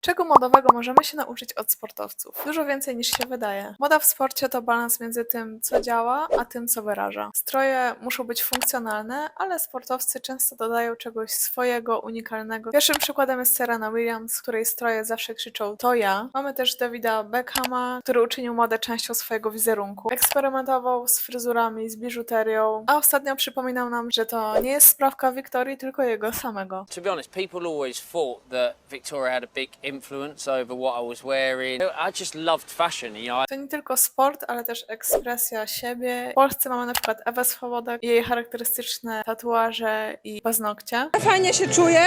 Czego modowego możemy się nauczyć od sportowców? Dużo więcej niż się wydaje. Moda w sporcie to balans między tym, co działa, a tym, co wyraża. Stroje muszą być funkcjonalne, ale sportowcy często dodają czegoś swojego, unikalnego. Pierwszym przykładem jest Serena Williams, której stroje zawsze krzyczą to ja. Mamy też Davida Beckhama, który uczynił modę częścią swojego wizerunku. Eksperymentował z fryzurami, z biżuterią, a ostatnio przypominał nam, że to nie jest sprawka Wiktorii, tylko jego samego. To be honest, people always thought that Victoria had a big influence over what I was wearing. I just loved fashion, you know. To nie tylko sport, ale też ekspresja siebie. W Polsce mamy na przykład Ewę Swobodek, jej charakterystyczne tatuaże i paznokcie. Fajnie się czuję.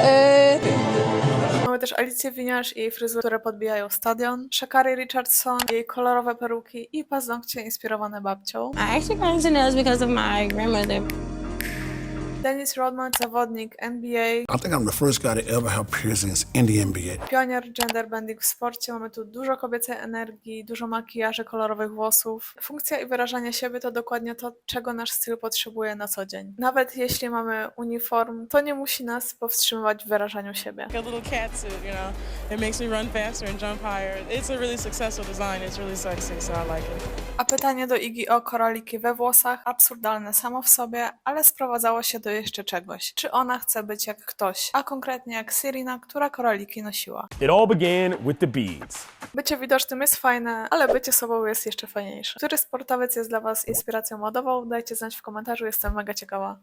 E, Mamy też Alicję Winiarz i jej fryzury, które podbijają stadion. Shakari Richardson, jej kolorowe peruki i paznokcie inspirowane babcią. I actually got into nails because of my grandmother. Dennis Rodman, zawodnik NBA, I think I'm the first guy to ever have piercings in the NBA. pionier genderbending w sporcie. Mamy tu dużo kobiecej energii, dużo makijaży, kolorowych włosów. Funkcja i wyrażanie siebie to dokładnie to, czego nasz styl potrzebuje na co dzień. Nawet jeśli mamy uniform, to nie musi nas powstrzymywać w wyrażaniu siebie. like a little cat suit, you know. It makes me run faster and jump higher. It's a really successful design. It's really sexy, so I like it. A pytanie do Igi o koraliki we włosach, absurdalne samo w sobie, ale sprowadzało się do jeszcze czegoś. Czy ona chce być jak ktoś, a konkretnie jak Sirina, która koraliki nosiła. It all began with the beads. Bycie widocznym jest fajne, ale bycie sobą jest jeszcze fajniejsze. Który sportowiec jest dla Was inspiracją modową? Dajcie znać w komentarzu, jestem mega ciekawa.